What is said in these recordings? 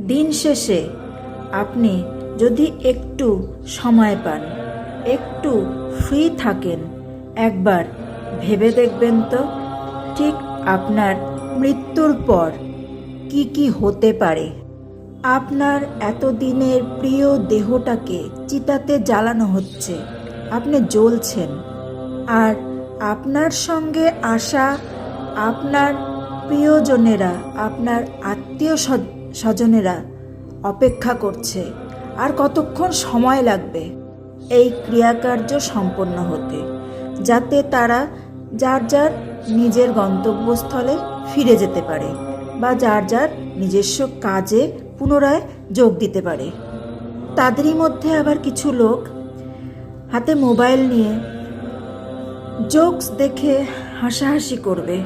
দিন শেষে আপনি যদি একটু সময় পান, একটু ফ্রি থাকেন, একবার ভেবে দেখবেন তো, ঠিক আপনার মৃত্যুর পর কি কি হতে পারে। আপনার এতদিনের প্রিয় দেহটাকে চিতাতে জ্বালানো হচ্ছে, আপনি জ্বলছেন। আর আপনার সঙ্গে আসা আপনার প্রিয়জনেরা, আপনার আত্মীয় স্বজনেরা অপেক্ষা করছে, আর কতক্ষণ সময় লাগবে? এই ক্রিয়াকার্য সম্পন্ন হতে, যাতে তারা যার যার নিজের গন্তব্যস্থলে ফিরে যেতে পারে বা যার যার নিজস্ব কাজে পুনরায় যোগ দিতে পারে। তাদেরই মধ্যে আবার কিছু লোক হাতে মোবাইল নিয়ে জোকস দেখে হাসাহাসি করবে,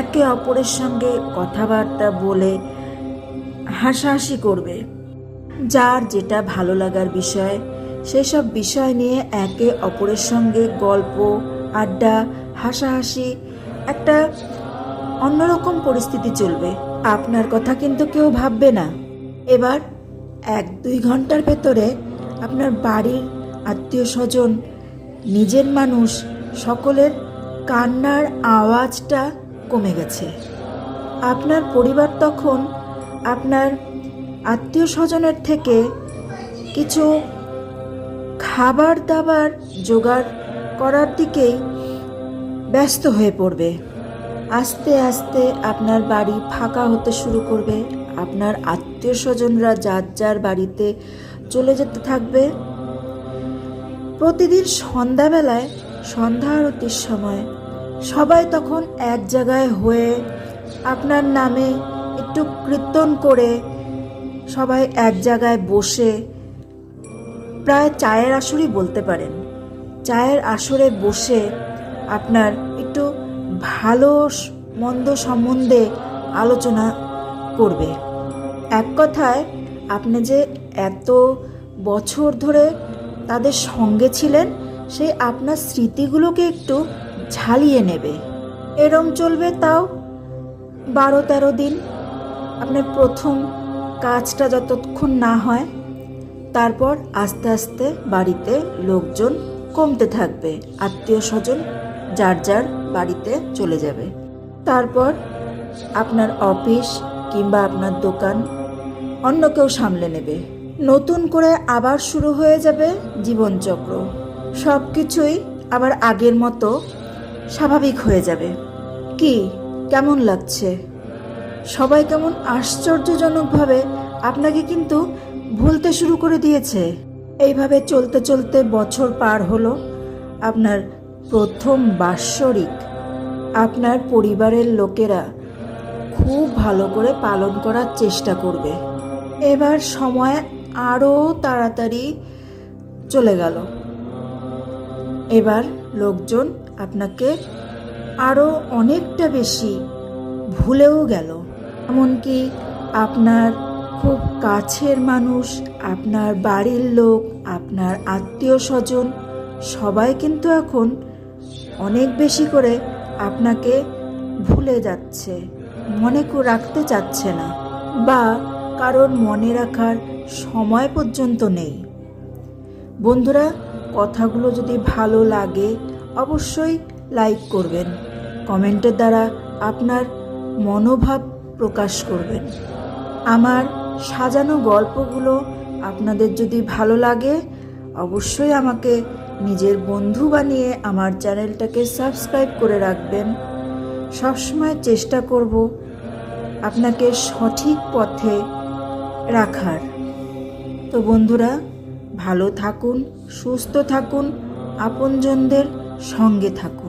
একে অপরের সঙ্গে কথাবার্তা বলে হাসাহাসি করবে। যার যেটা ভালো লাগার বিষয়, সেসব বিষয় নিয়ে একে অপরের সঙ্গে গল্প, আড্ডা, হাসাহাসি, একটা অন্যরকম পরিস্থিতি চলবে। আপনার কথা কিন্তু কেউ ভাববে না। এবার এক দুই ঘণ্টার ভেতরে আপনার বাড়ির আত্মীয় স্বজন নিজের মানুষ, সকলের কান্নার আওয়াজটা কমে গেছে। আপনার পরিবার তখন আপনার আত্মীয় স্বজনের থেকে কিছু খাবার দাবার জোগাড় করার দিকেই ব্যস্ত হয়ে পড়বে। আস্তে আস্তে আপনার বাড়ি ফাঁকা হতে শুরু করবে। আপনার আত্মীয় স্বজনরা যার যার বাড়িতে চলে যেতে থাকবে। প্রতিদিন সন্ধ্যাবেলায়, সন্ধ্যা আরতির সময় সবাই তখন এক জায়গায় হয়ে আপনার নামে একটু কীর্তন করে সবাই এক জায়গায় বসে প্রায় চায়ের আসরই বলতে পারেন। চায়ের আসরে বসে আপনার একটু ভালো মন্দ সম্বন্ধে আলোচনা করবে। এক কথায়, আপনি যে এত বছর ধরে তাদের সঙ্গে ছিলেন সেই আপনার স্মৃতিগুলোকে একটু ঝালিয়ে নেবে। এরম চলবে তাও বারো তেরো দিন। আপনার প্রথম কাজটা যতক্ষণ না হয়, তারপর আস্তে আস্তে বাড়িতে লোকজন কমতে থাকবে, আত্মীয় স্বজন যার যার বাড়িতে চলে যাবে। তারপর আপনার অফিস কিংবা আপনার দোকান অন্য কেউ সামলে নেবে। নতুন করে আবার শুরু হয়ে যাবে জীবনচক্র। সব কিছুই আবার আগের মতো স্বাভাবিক হয়ে যাবে। কি? কেমন লাগছে? সবাই কেমন আশ্চর্যজনকভাবে আপনাকে কিন্তু ভুলতে শুরু করে দিয়েছে। এইভাবে চলতে চলতে বছর পার হলো। আপনার প্রথম বাৎসরিক আপনার পরিবারের লোকেরা খুব ভালো করে পালন করার চেষ্টা করবে। এবার সময় আরও তাড়াতাড়ি চলে গেল। এবার লোকজন আপনাকে আরও অনেকটা বেশি ভুলেও গেল। এমনকি আপনার খুব কাছের মানুষ, আপনার বাড়ির লোক, আপনার আত্মীয় স্বজন, সবাই কিন্তু এখন অনেক বেশি করে আপনাকে ভুলে যাচ্ছে, মনে রাখতে চাচ্ছে না বা কারোর মনে রাখার সময় পর্যন্ত নেই। বন্ধুরা, কথাগুলো যদি ভালো লাগে, অবশ্যই লাইক করবেন। কমেন্টের দ্বারা আপনার মনোভাব প্রকাশ করবেন। আমার সাজানো গল্পগুলো আপনাদের যদি ভালো লাগে, অবশ্যই আমাকে নিজের বন্ধু বানিয়ে আমার চ্যানেলটাকে সাবস্ক্রাইব করে রাখবেন। সবসময় চেষ্টা করব আপনাকে সঠিক পথে রাখার। তো বন্ধুরা, ভালো থাকুন, সুস্থ থাকুন, আপনজনদের সঙ্গে থাকুন।